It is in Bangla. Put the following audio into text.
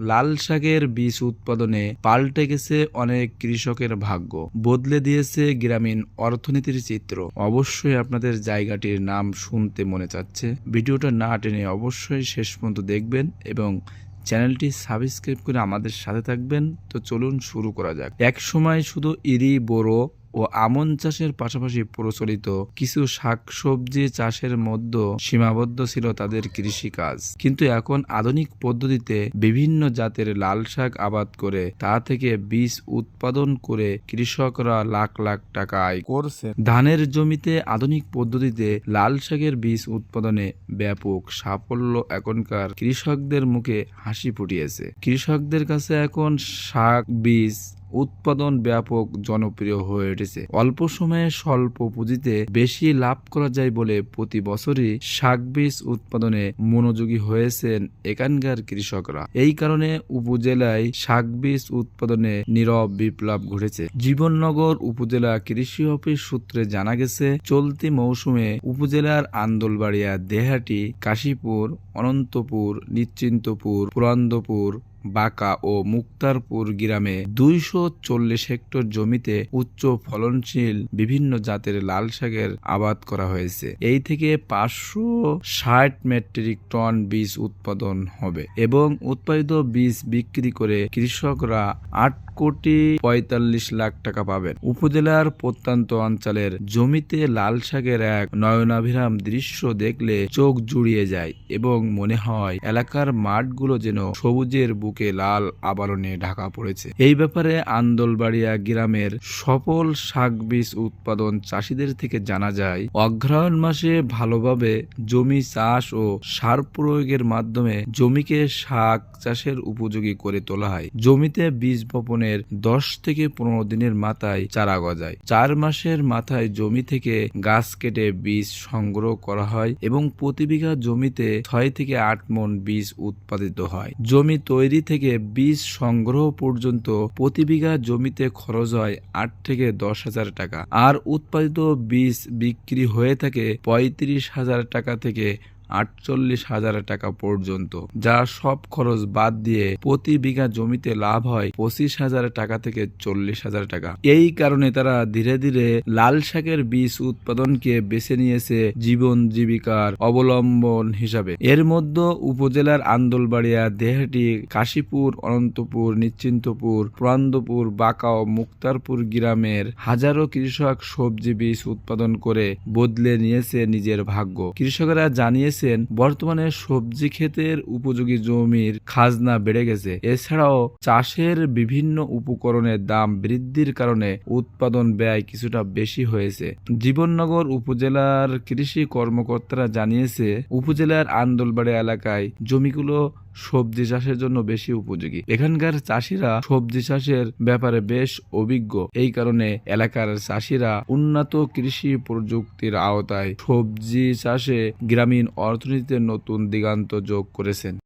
লাল শাকের বীজ উৎপাদনে পাল্টে গেছে অনেক কৃষকের ভাগ্য। বদলে দিয়েছে গ্রামীণ অর্থনীতির চিত্র। অবশ্যই আপনাদের জায়গাটির নাম শুনতে মনে চাচ্ছে। ভিডিওটা না টেনে অবশ্যই শেষ পর্যন্ত দেখবেন এবং চ্যানেলটি সাবস্ক্রাইব করে আমাদের সাথে থাকবেন। তো চলুন শুরু করা যাক। এক সময় শুধু ইরি বোরো ও আমন চাষের পাশাপাশি প্রচলিত কিছু শাকসবজি চাষের মধ্যে সীমাবদ্ধ ছিল তাদের কৃষিকাজ। কিন্তু এখন আধুনিক পদ্ধতিতে বিভিন্ন জাতের লাল শাক আবাদ করে তা থেকে বীজ উৎপাদন করে কৃষকরা লাখ লাখ টাকা আয় করছে। ধানের জমিতে আধুনিক পদ্ধতিতে লাল শাকের বীজ উৎপাদনে ব্যাপক সাফল্য এখনকার কৃষকদের মুখে হাসি ফুটিয়েছে। কৃষকদের কাছে এখন শাক, বীজ উৎপাদন ব্যাপক জনপ্রিয় হয়ে উঠেছে। অল্প সময়ে স্বল্প পুঁজিতে বেশি লাভ করা যায় বলে প্রতি বছরই শাক বীজ উৎপাদনে মনোযোগী হয়েছেন এখানকার কৃষকরা। এই কারণে উপজেলায় শাক বীজ উৎপাদনে নীরব বিপ্লব ঘটেছে। জীবননগর উপজেলা কৃষি অফিস সূত্রে জানা গেছে, চলতি মৌসুমে উপজেলার আন্দোলবাড়িয়া দেহাটি কাশীপুর, অনন্তপুর, নিশ্চিন্তপুর, পুরান্দপুর বাঁকা ও মুক্তারপুর গ্রামে দুইশো চল্লিশ হেক্টর জমিতে উচ্চ ফলনশীল বিভিন্ন জাতের লাল শাকের আবাদ করা হয়েছে। এই থেকে পাঁচশো ষাট মেট্রিক টন বীজ উৎপাদন হবে এবং উৎপাদিত বীজ বিক্রি করে কৃষকরা আট কোটি পঁয়তাল্লিশ লাখ টাকা পাবেন। উপজেলার প্রত্যন্ত অঞ্চলের জমিতে লাল শাকের এক নয়নাভিরাম দৃশ্য দেখলে চোখ জুড়িয়ে যায় এবং মনে হয় এলাকার মাঠগুলো যেন সবুজের বুকে লাল আবরণে ঢাকা পড়েছে। এই ব্যাপারে আন্দোলবাড়িয়া গ্রামের সফল শাক বীজ উৎপাদন চাষিদের থেকে জানা যায়, অগ্রহায়ণ মাসে ভালোভাবে জমি চাষ ও সার প্রয়োগের মাধ্যমে জমিকে শাক চাষের উপযোগী করে তোলা হয়। জমিতে বীজ বপনের দশ থেকে পনেরো দিনের মাথায় চারা গজায়। চার মাসের মাথায় জমি থেকে গাছ কেটে বীজ সংগ্রহ করা হয় এবং প্রতি বিঘা জমিতে ছয় থেকে আট মন বীজ উৎপাদিত হয়। জমি তৈরি থেকে বীজ সংগ্রহ পর্যন্ত প্রতি বিঘা জমিতে খরচ হয় আট থেকে দশ হাজার টাকা। আর উৎপাদিত বীজ বিক্রি হয়ে থাকে পঁয়ত্রিশ হাজার টাকা থেকে আটচল্লিশ হাজার টাকা পর্যন্ত, যা সব খরচ বাদ দিয়ে প্রতি বিঘা জমিতে লাভ হয় পঁচিশ হাজার টাকা থেকে চল্লিশ হাজার টাকা। এই কারণে তারা ধীরে ধীরে লাল শাকের বীজ উৎপাদনকে বেছে নিয়েছে জীবন জীবিকার অবলম্বন হিসাবে। এর মধ্যে উপজেলার আন্দোলবাড়িয়া, দেহাটি, কাশীপুর, অনন্তপুর, নিশ্চিন্তপুর প্রান্তপুর বাঁকা ও মুক্তারপুর গ্রামের হাজারো কৃষক সবজি বীজ উৎপাদন করে বদলে নিয়েছে নিজের ভাগ্য। কৃষকেরা জানিয়েছেন বর্তমানে সবজি ক্ষেতের উপযোগী জমির খাজনা বেড়ে গেছে। এছাড়াও চাষের বিভিন্ন উপকরণের দাম বৃদ্ধির কারণে উৎপাদন ব্যয় কিছুটা বেশি হয়েছে। জীবননগর উপজেলার কৃষি কর্মকর্তারা জানিয়েছে, উপজেলার আন্দোলবাড়ি এলাকায় জমিগুলো সবজি চাষের জন্য বেশি উপযোগী। এখানকার চাষিরা সবজি চাষের ব্যাপারে বেশ অভিজ্ঞ। এই কারণে এলাকার চাষিরা উন্নত কৃষি প্রযুক্তির আওতায় সবজি চাষে গ্রামীণ অর্থনীতিতে নতুন দিগান্ত যোগ করেছেন।